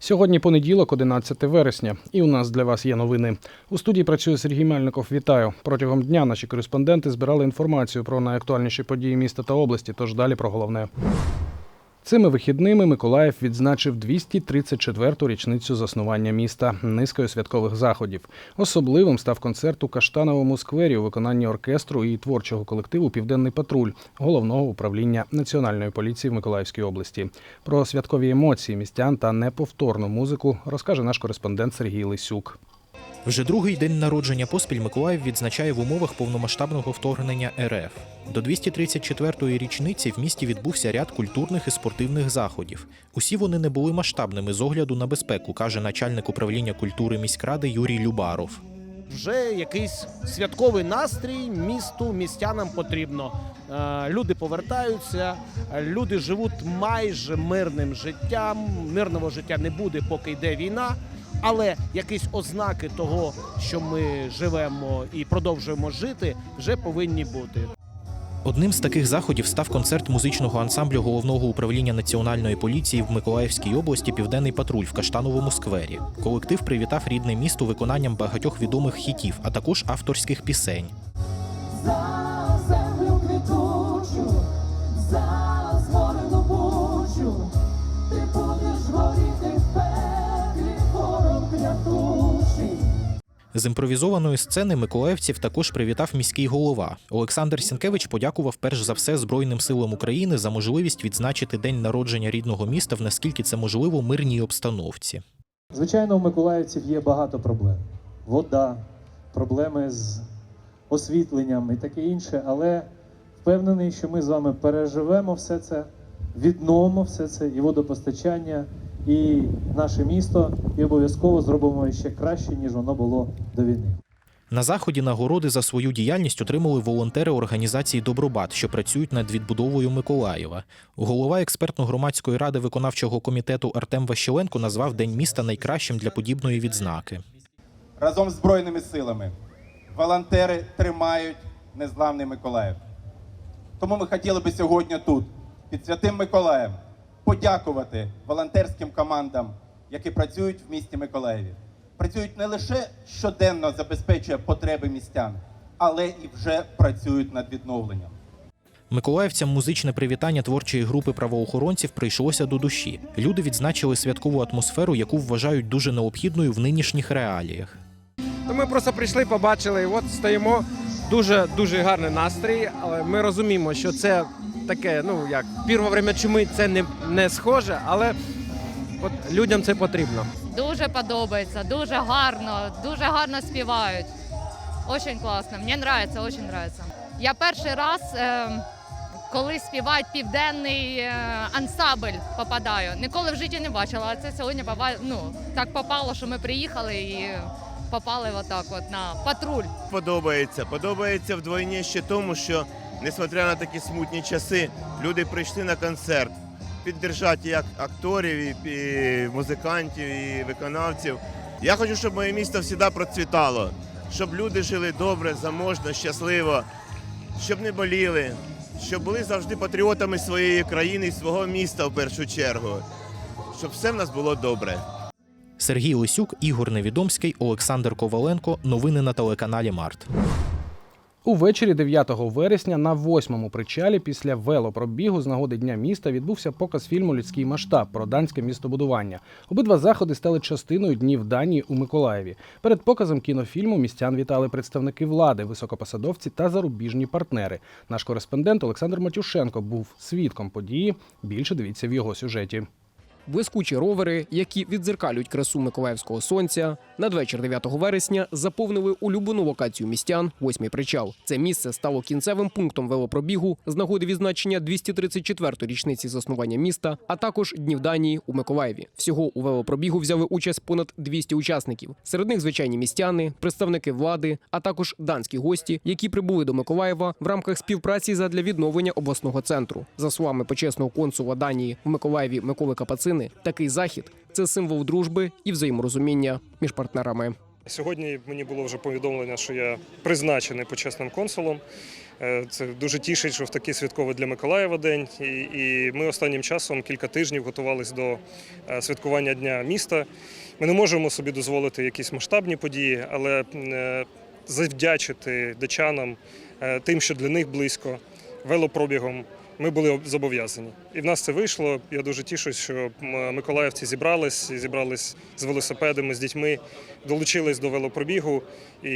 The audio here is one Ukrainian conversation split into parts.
Сьогодні понеділок, 11 вересня, і у нас для вас є новини. У студії працює Сергій Мельников. Вітаю. Протягом дня наші кореспонденти збирали інформацію про найактуальніші події міста та області. Тож далі про головне. Цими вихідними Миколаїв відзначив 234-ту річницю заснування міста низкою святкових заходів. Особливим став концерт у Каштановому сквері у виконанні оркестру і творчого колективу Південний патруль головного управління Національної поліції в Миколаївській області. Про святкові емоції містян та неповторну музику розкаже наш кореспондент Сергій Лисюк. Вже другий день народження поспіль Миколаїв відзначає в умовах повномасштабного вторгнення РФ. До 234-ї річниці в місті відбувся ряд культурних і спортивних заходів. Усі вони не були масштабними з огляду на безпеку, каже начальник управління культури міськради Юрій Любаров. вже якийсь святковий настрій місту, містянам потрібно. Е, Люди повертаються, люди живуть майже мирним життям. Мирного життя не буде, поки йде війна. Але якісь ознаки того, що ми живемо і продовжуємо жити, вже повинні бути. Одним з таких заходів став концерт музичного ансамблю головного управління національної поліції в Миколаївській області Південний патруль в Каштановому сквері. Колектив привітав рідне місто виконанням багатьох відомих хітів, а також авторських пісень. З імпровізованої сцени миколаївців також привітав міський голова. Олександр Сінкевич подякував перш за все Збройним силам України за можливість відзначити день народження рідного міста в наскільки це можливо мирній обстановці. Звичайно, у миколаївців є багато проблем: вода, проблеми з освітленням і таке інше. Але впевнений, що ми з вами переживемо все це, відновимо все це і водопостачання, і наше місто, і обов'язково зробимо ще краще, ніж воно було до війни. На заході нагороди за свою діяльність отримали волонтери організації Добробат, що працюють над відбудовою Миколаєва. Голова експертно-громадської ради виконавчого комітету Артем Ващеленко назвав День міста найкращим для подібної відзнаки. разом з Збройними силами. Волонтери тримають незламний Миколаїв. Тому ми хотіли би сьогодні тут, під Святим Миколаєм, подякувати волонтерським командам, які працюють в місті Миколаєві. Працюють не лише щоденно забезпечує потреби містян, але і вже працюють над відновленням. Миколаївцям музичне привітання творчої групи правоохоронців прийшлося до душі. Люди відзначили святкову атмосферу, яку вважають дуже необхідною в нинішніх реаліях. Ми просто прийшли, побачили, і от стоїмо. Дуже дуже гарний настрій, але ми розуміємо, що це таке, ну як пір время чуми це не, не схоже, але от людям це потрібно. Дуже подобається, дуже гарно, дуже гарно співають. Очень класно. Мені подобається, дуже подобається. Я перший раз, е, коли співають південний е, ансамбль, попадаю. Ніколи в житті не бачила, а це сьогодні ну, так попало, що ми приїхали і попали отак от на патруль. подобається. Подобається вдвойні ще тому, що, несмотря на такі смутні часи, люди прийшли на концерт піддержати як акторів, і, музикантів, і виконавців. Я хочу, щоб моє місто завжди процвітало, щоб люди жили добре, заможно, щасливо, щоб не боліли, щоб були завжди патріотами своєї країни і свого міста в першу чергу, щоб все в нас було добре. Сергій Лисюк, Ігор Невідомський, Олександр Коваленко. Новини на телеканалі Март. Увечері 9 вересня на восьмому причалі після велопробігу з нагоди Дня міста відбувся показ фільму Людський масштаб про данське містобудування. Обидва заходи стали частиною днів Данії у Миколаєві. Перед показом кінофільму містян вітали представники влади, високопосадовці та зарубіжні партнери. Наш кореспондент Олександр Матюшенко був свідком події. Більше дивіться в його сюжеті. Блискучі ровери, які віддзеркалюють красу Миколаївського сонця, надвечір 9 вересня заповнили улюблену локацію містян восьмий причал. Це місце стало кінцевим пунктом велопробігу з нагоди відзначення 234-ї річниці заснування міста, а також днів Данії у Миколаєві. Всього у велопробігу взяли участь понад 200 учасників. Серед них звичайні містяни, представники влади, а також данські гості, які прибули до Миколаєва в рамках співпраці задля відновлення обласного центру. За словами почесного консула Данії в Миколаєві Миколи Капацини, такий захід це символ дружби і взаєморозуміння між партнерами. Сьогодні мені було вже повідомлення, що я призначений почесним консулом. Е, Це дуже тішить, що в такий святковий для Миколаєва день. І, і ми останнім часом кілька тижнів готувалися до е, святкування Дня міста. Ми не можемо собі дозволити якісь масштабні події, але е, завдячити дачанам е, тим, що для них близько, велопробігом. Ми були зобов'язані, і в нас це вийшло. Я дуже тішусь, що миколаївці зібрались, зібрались з велосипедами, з дітьми, долучились до велопробігу, і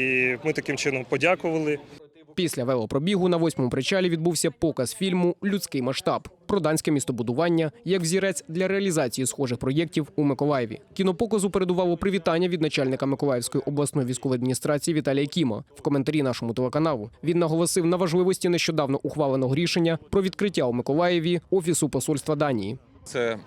ми таким чином подякували. Після велопробігу на восьмому причалі відбувся показ фільму Людський масштаб про данське містобудування як взірець для реалізації схожих проєктів у Миколаєві. Кінопоказу передувало привітання від начальника Миколаївської обласної військової адміністрації Віталія Кіма. В коментарі нашому телеканалу він наголосив на важливості нещодавно ухваленого рішення про відкриття у Миколаєві офісу посольства Данії. Це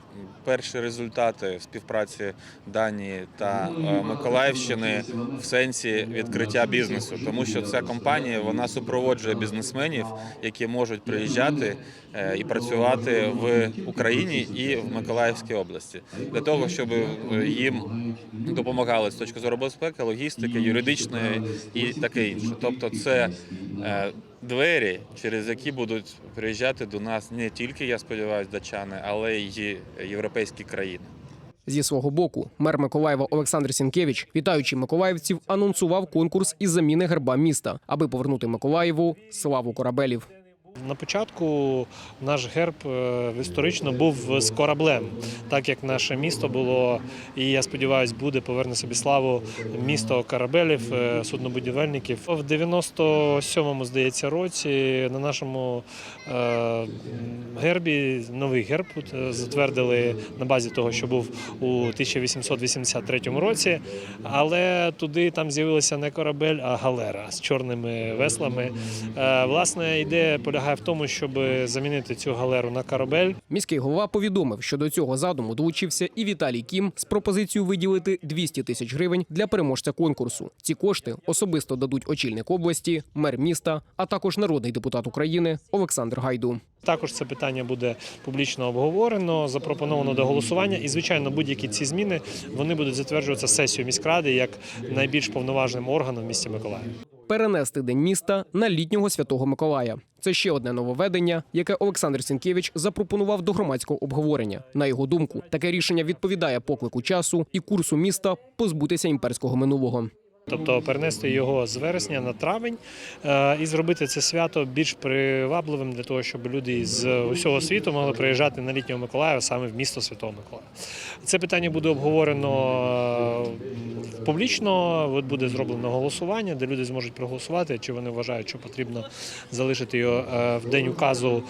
перші результати співпраці Данії та е, Миколаївщини в сенсі відкриття бізнесу, тому що ця компанія вона супроводжує бізнесменів, які можуть приїжджати е, і працювати в Україні і в Миколаївській області для того, щоб е, їм допомагали з точки зору безпеки, логістики, юридичної і таке інше. Тобто, це двері, через які будуть приїжджати до нас не тільки, я сподіваюся, дачани, але й європейські країни. Зі свого боку, мер Миколаєва Олександр Сінкевич, вітаючи миколаївців, анонсував конкурс із заміни герба міста, аби повернути Миколаєву славу корабелів. На початку наш герб е, історично був з кораблем, так як наше місто було, і я сподіваюся, буде поверне собі славу місто корабелів, е, суднобудівельників. В 97-му, здається, році на нашому е, гербі новий герб затвердили на базі того, що був у 1883 році. Але туди там з'явилася не корабель, а галера з чорними веслами. Власне, ідея полягає в тому, щоб замінити цю галеру на корабель. Міський голова повідомив, що до цього задуму долучився і Віталій Кім з пропозицією виділити 200 тисяч гривень для переможця конкурсу. Ці кошти особисто дадуть очільник області, мер міста, а також народний депутат України Олександр Гайду. Також це питання буде публічно обговорено, запропоновано до голосування. І, звичайно, будь-які ці зміни вони будуть затверджуватися сесією міськради як найбільш повноважним органом в місті Миколаїв. Перенести день міста на літнього святого Миколая. Це ще одне нововведення, яке Олександр Сінкевич запропонував до громадського обговорення. На його думку, таке рішення відповідає поклику часу і курсу міста позбутися імперського минулого. Тобто перенести його з вересня на травень е, і зробити це свято більш привабливим для того, щоб люди з усього світу могли приїжджати на літнього Миколаєва саме в місто Святого Миколаєва. Це питання буде обговорено е, публічно. От буде зроблено голосування, де люди зможуть проголосувати, чи вони вважають, що потрібно залишити його е, в день указу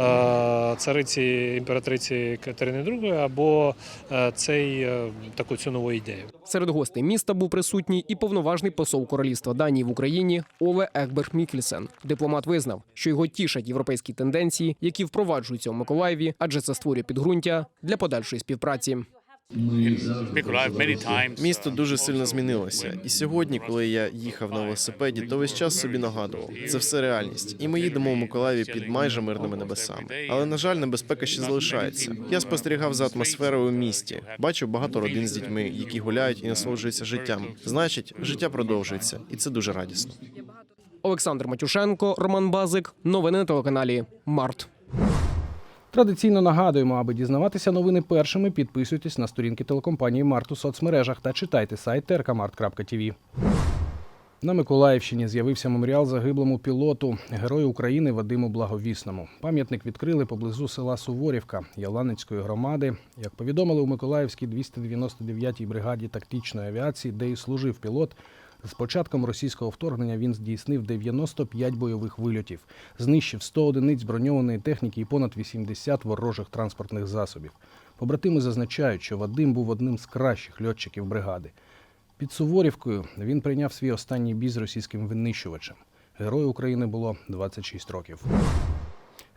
е, цариці імператриці Катерини II, або е, цей таку цю нову ідею. Серед гостей міста був присутній і повноважний посол королівства Данії в Україні Оле Егберг Мікельсен. Дипломат визнав, що його тішать європейські тенденції, які впроваджуються у Миколаєві, адже це створює підґрунтя для подальшої співпраці. Місто дуже сильно змінилося. І сьогодні, коли я їхав на велосипеді, то весь час собі нагадував, це все реальність, і ми їдемо в Миколаєві під майже мирними небесами. Але на жаль, небезпека ще залишається. Я спостерігав за атмосферою у місті, бачив багато родин з дітьми, які гуляють і насолоджуються життям. Значить, життя продовжується, і це дуже радісно. Олександр Матюшенко, Роман Базик. Новини на телеканалі Март. Традиційно нагадуємо, аби дізнаватися новини першими, підписуйтесь на сторінки телекомпанії Март у соцмережах та читайте сайт trkmart.tv. На Миколаївщині з'явився меморіал загиблому пілоту, герою України Вадиму Благовісному. Пам'ятник відкрили поблизу села Суворівка Яланецької громади. Як повідомили у Миколаївській 299-й бригаді тактичної авіації, де і служив пілот, з початком російського вторгнення він здійснив 95 бойових вильотів, знищив 100 одиниць броньованої техніки і понад 80 ворожих транспортних засобів. Побратими зазначають, що Вадим був одним з кращих льотчиків бригади. Під Суворівкою він прийняв свій останній бій з російським винищувачем. Герою України було 26 років.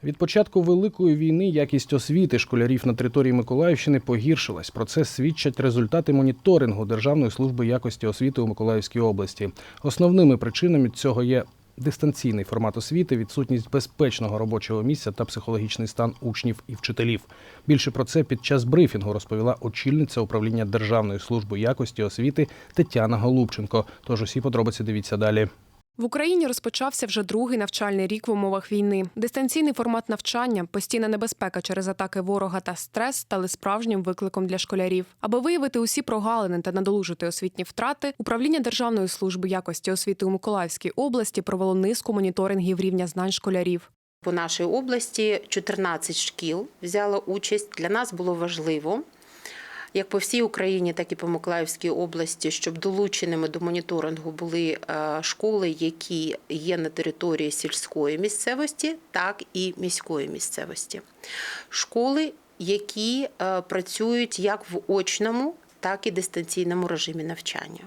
Від початку Великої війни якість освіти школярів на території Миколаївщини погіршилась. Про це свідчать результати моніторингу Державної служби якості освіти у Миколаївській області. Основними причинами цього є дистанційний формат освіти, відсутність безпечного робочого місця та психологічний стан учнів і вчителів. Більше про це під час брифінгу розповіла очільниця управління Державної служби якості освіти Тетяна Голубченко. Тож усі подробиці дивіться далі. В Україні розпочався вже другий навчальний рік в умовах війни. Дистанційний формат навчання, постійна небезпека через атаки ворога та стрес стали справжнім викликом для школярів. Аби виявити усі прогалини та надолужити освітні втрати, управління Державної служби якості освіти у Миколаївській області провело низку моніторингів рівня знань школярів. По нашій області 14 шкіл взяло участь. Для нас було важливо, як по всій Україні, так і по Миколаївській області, щоб долученими до моніторингу були е, школи, які є на території сільської місцевості, так і міської місцевості. Школи, які е, працюють як в очному, так і дистанційному режимі навчання.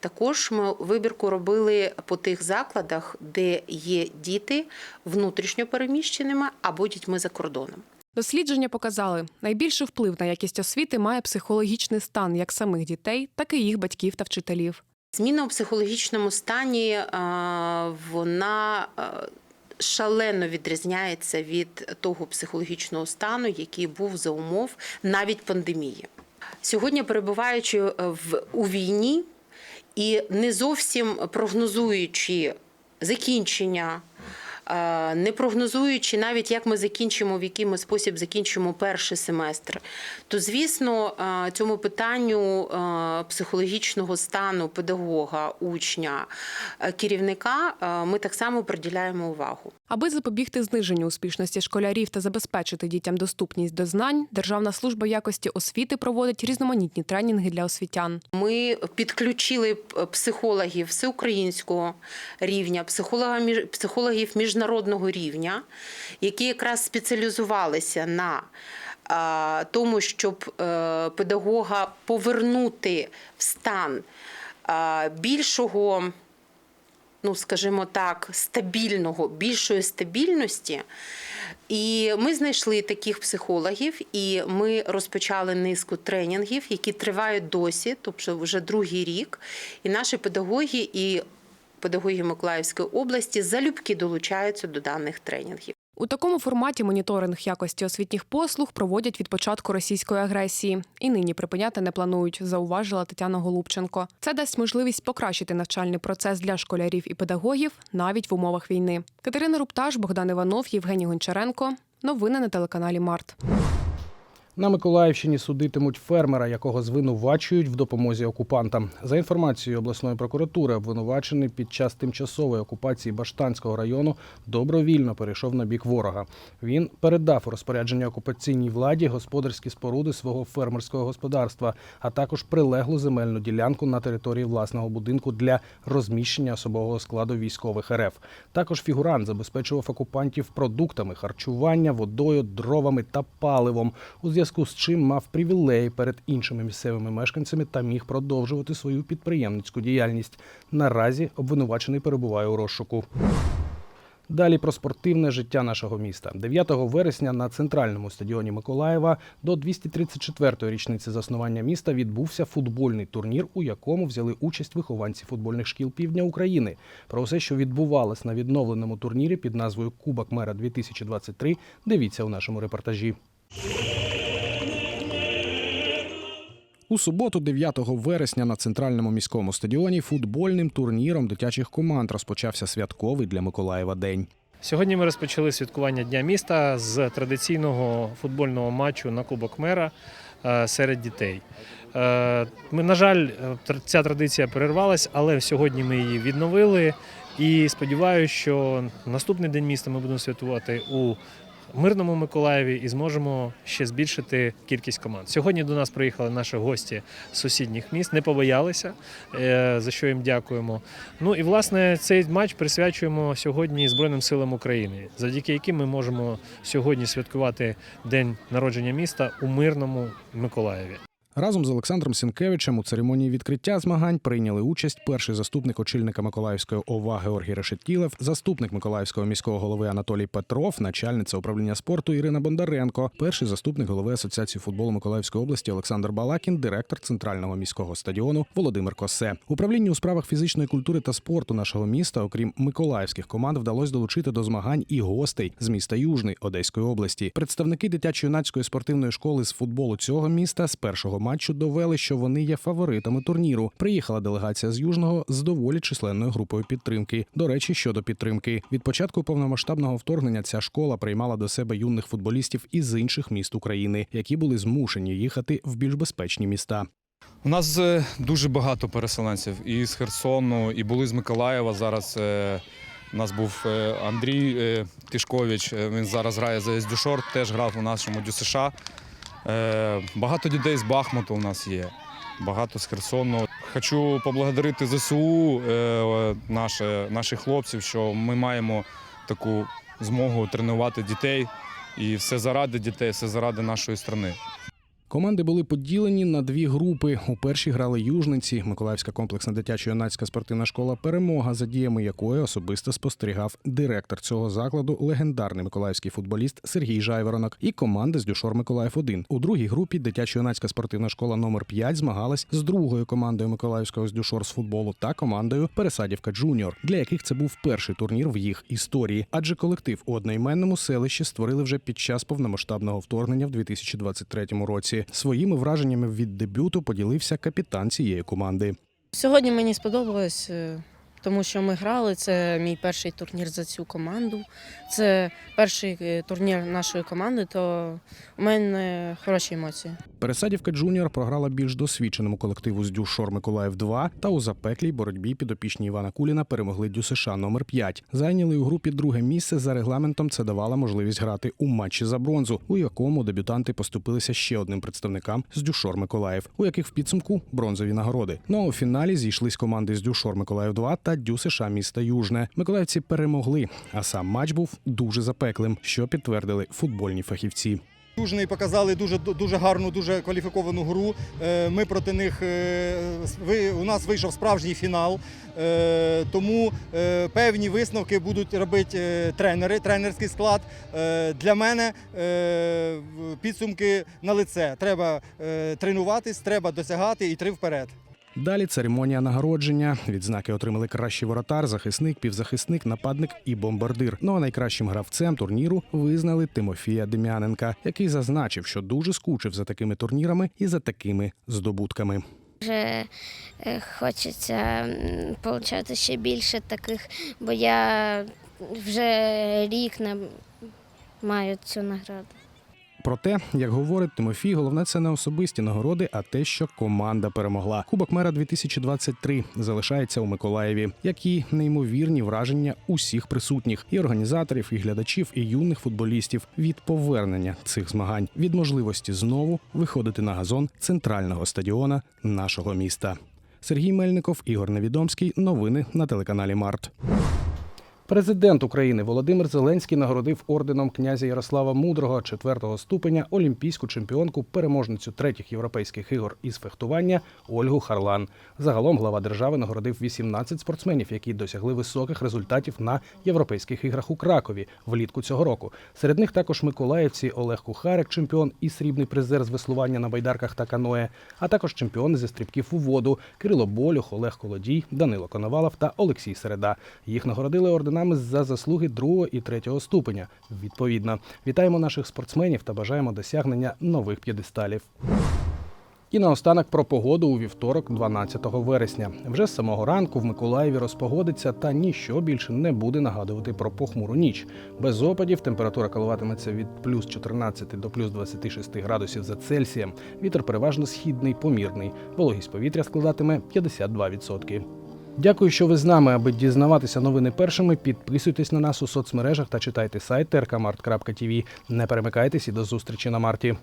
Також ми вибірку робили по тих закладах, де є діти внутрішньо переміщеними або дітьми за кордоном. Дослідження показали, найбільший вплив на якість освіти має психологічний стан як самих дітей, так і їх батьків та вчителів. Зміна у психологічному стані е, вона е, шалено відрізняється від того психологічного стану, який був за умов навіть пандемії. Сьогодні, перебуваючи е, в у війні і не зовсім прогнозуючи закінчення. Е, Не прогнозуючи навіть, як ми закінчимо, в який ми спосіб закінчимо перший семестр, то звісно, е, цьому питанню е, психологічного стану педагога, учня, керівника ми так само приділяємо увагу. Аби запобігти зниженню успішності школярів та забезпечити дітям доступність до знань, Державна служба якості освіти проводить різноманітні тренінги для освітян. Ми підключили психологів всеукраїнського рівня, психолога між- психологів міжнародного рівня, які якраз спеціалізувалися на тому, щоб е, педагога повернути в стан більшого ну скажімо так, стабільного, більшої стабільності. І ми знайшли таких психологів, і ми розпочали низку тренінгів, які тривають досі, тобто вже другий рік. І наші педагоги і педагоги Миколаївської області залюбки долучаються до даних тренінгів. У такому форматі моніторинг якості освітніх послуг проводять від початку російської агресії і нині припиняти не планують, зауважила Тетяна Голубченко. Це дасть можливість покращити навчальний процес для школярів і педагогів навіть в умовах війни. Катерина Рупташ, Богдан Іванов, Євгеній Гончаренко. Новини на телеканалі Март. На Миколаївщині судитимуть фермера, якого звинувачують в допомозі окупантам. За інформацією обласної прокуратури, обвинувачений під час тимчасової окупації Баштанського району добровільно перейшов на бік ворога. Він передав у розпорядження окупаційній владі господарські споруди свого фермерського господарства, а також прилеглу земельну ділянку на території власного будинку для розміщення особового складу військових РФ. Також фігурант забезпечував окупантів продуктами харчування, водою, дровами та паливом. У зв'язку з чим мав привілеї перед іншими місцевими мешканцями та міг продовжувати свою підприємницьку діяльність. Наразі обвинувачений перебуває у розшуку. Далі про спортивне життя нашого міста. 9 вересня на центральному стадіоні Миколаєва до 234-ї річниці заснування міста відбувся футбольний турнір, у якому взяли участь вихованці футбольних шкіл півдня України. Про все, що відбувалось на відновленому турнірі під назвою Кубок мера 2023, дивіться у нашому репортажі. У суботу, 9 вересня, на центральному міському стадіоні футбольним турніром дитячих команд розпочався святковий для Миколаєва день. Сьогодні ми розпочали святкування Дня міста з традиційного футбольного матчу на Кубок Мера е, серед дітей. Е, Ми, на жаль, е, ця традиція перервалась, але сьогодні ми її відновили. І сподіваюся, що наступний день міста ми будемо святкувати у мирному Миколаєві і зможемо ще збільшити кількість команд. Сьогодні до нас приїхали наші гості з сусідніх міст, не побоялися, е, за що їм дякуємо. Ну і власне цей матч присвячуємо сьогодні Збройним силам України, завдяки яким ми можемо сьогодні святкувати день народження міста у мирному Миколаєві. Разом з Олександром Сінкевичем у церемонії відкриття змагань прийняли участь перший заступник очільника Миколаївської ОВА Георгій Решетілев, заступник Миколаївського міського голови Анатолій Петров, начальниця управління спорту Ірина Бондаренко, перший заступник голови Асоціації футболу Миколаївської області Олександр Балакін, директор центрального міського стадіону Володимир Косе. Управлінню у справах фізичної культури та спорту нашого міста, окрім миколаївських команд, вдалося долучити до змагань і гостей з міста Южний Одеської області. Представники дитячо-юнацької спортивної школи з футболу цього міста з першого матчу довели, що вони є фаворитами турніру. Приїхала делегація з Южного з доволі численною групою підтримки. До речі, щодо підтримки, від початку повномасштабного вторгнення ця школа приймала до себе юних футболістів із інших міст України, які були змушені їхати в більш безпечні міста. У нас е, дуже багато переселенців і з Херсону, і були з Миколаєва. Зараз е, у нас був е, Андрій Тишкович. Він зараз грає за Дюшор, теж грав у нашому ДЮСШ. Е, Багато дітей з Бахмуту у нас є, багато з Херсону. Хочу поблагодарити ЗСУ е, наше, наших хлопців, що ми маємо таку змогу тренувати дітей. І все заради дітей, все заради нашої країни. Команди були поділені на дві групи. У першій грали южниці, Миколаївська комплексна дитячо-юнацька спортивна школа Перемога, за діями якої особисто спостерігав директор цього закладу, легендарний миколаївський футболіст Сергій Жайворонок, і команда з Дюшор Миколаїв 1 У другій групі дитячо-юнацька спортивна школа номер 5 змагалась з другою командою Миколаївського з Дюшор з футболу та командою Пересадівка Джуніор, для яких це був перший турнір в їх історії, адже колектив у одноіменному селищі створили вже під час повномасштабного вторгнення в 2023 році. Своїми враженнями від дебюту поділився капітан цієї команди. Сьогодні мені сподобалось, е, тому що ми грали. Це мій перший турнір за цю команду. Це перший е, турнір нашої команди, то у мене хороші емоції. Пересадівка Джуніор програла більш досвідченому колективу з Дюшор Миколаїв 2 та у запеклій боротьбі підопічні Івана Куліна перемогли ДЮСШ номер 5 Зайняли у групі друге місце. За регламентом це давало можливість грати у матчі за бронзу, у якому дебютанти поступилися ще одним представникам з Дюшор Миколаїв, у яких в підсумку бронзові нагороди. Ну а у фіналі зійшлись команди з Дюшор Миколаїв 2 та ДЮСШ міста Южне. Миколаївці перемогли, а сам матч був дуже запеклим, що підтвердили футбольні фахівці. Южний показали дуже дуже гарну, дуже кваліфіковану гру. Е, Ми проти них е, ви у нас вийшов справжній фінал. Е, Тому певні висновки будуть робити тренери, тренерський склад. Для мене підсумки на лице. Треба тренуватись, треба досягати і три вперед. Далі церемонія нагородження. Відзнаки отримали кращий воротар, захисник, півзахисник, нападник і бомбардир. Ну а найкращим гравцем турніру визнали Тимофія Дем'яненка, який зазначив, що дуже скучив за такими турнірами і за такими здобутками. Вже е, хочеться получати ще більше таких, бо я вже рік маю цю награду. Проте, як говорить Тимофій, головне це не особисті нагороди, а те, що команда перемогла. Кубок мера 2023 залишається у Миколаєві, як і неймовірні враження усіх присутніх і організаторів, і глядачів, і юних футболістів від повернення цих змагань, від можливості знову виходити на газон центрального стадіона нашого міста. Сергій Мельников, Ігор Невідомський. Новини на телеканалі Март. Президент України Володимир Зеленський нагородив орденом князя Ярослава Мудрого четвертого ступеня олімпійську чемпіонку, переможницю третіх європейських ігор із фехтування Ольгу Харлан. Загалом глава держави нагородив 18 спортсменів, які досягли високих результатів на європейських іграх у Кракові влітку цього року. Серед них також миколаївці Олег Кухарик, чемпіон і срібний призер з веслування на байдарках та каное, а також чемпіони зі стрибків у воду Кирило Болюх, Олег Колодій, Данило Коновалов та Олексій Середа. Їх нагородили орденами за заслуги другого і третього ступеня. Відповідно, вітаємо наших спортсменів та бажаємо досягнення нових п'єдесталів. І наостанок про погоду у вівторок, 12 вересня. Вже з самого ранку в Миколаєві розпогодиться, та ніщо більше не буде нагадувати про похмуру ніч. Без опадів температура коливатиметься від плюс 14 до плюс 26 градусів за Цельсієм. Вітер переважно східний, помірний. Вологість повітря складатиме 52%. Дякую, що ви з нами. Аби дізнаватися новини першими, підписуйтесь на нас у соцмережах та читайте сайт rkmart.tv. Не перемикайтесь і до зустрічі на марті.